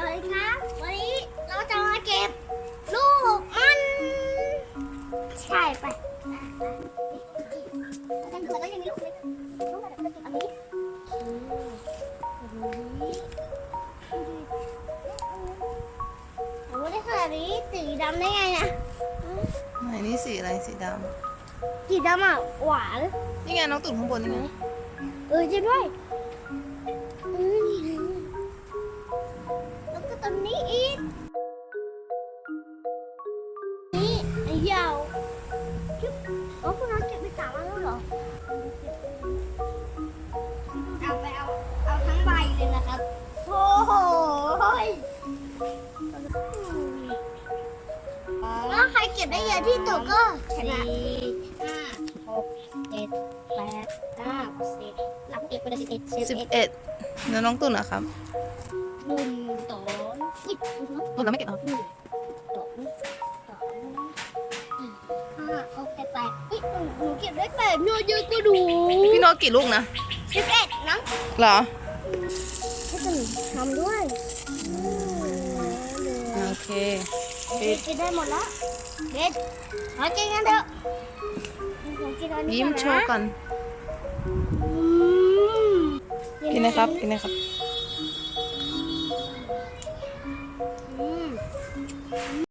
สวัสดีครับ วันนี้เราจะมาเก็บลูกมัน ใช่ไปไปไปต้องยังมีลูกเล็กลูกอะไรอันนี้โอ้ได้ขนาดนี้สีดำได้ไงเนี่ยไหนนี่สีอะไรสีดำสีดำอะหวาน นี่ไงน้องตุ่นข้างบนนี่ไง เออจริงด้วย ยาวจุ๊บโอ้พวกเราเก็บไปสามอันแล้วเหรอเอาไปเอาเอาทั้งใบเลยนะครับโอ้โหแล้วใครเก็บได้เยอะที่สุดก็ชนะห้าหกเจ็ดแปดเก้าสิบนับเก็บไปเลยสิบเอ็ดสิสิบบเอ็ดเอ็ดแล้วน้องตุ่นนะครับหนึ่งสองอุ๊ยตุ่นเราไม่เก็บเหรอ อุ๊ยนูเก็บได้แปดโนเยอะก็ดูพี่โน้ตกี่ลูกนะสิบเอ็ดนะเหรอทำด้วยโอเคปิดกินได้หมดแล้วเด็ดมากินกันเถอะยิ้มโชว์ก่อนกินนะครับกินนะครับอืม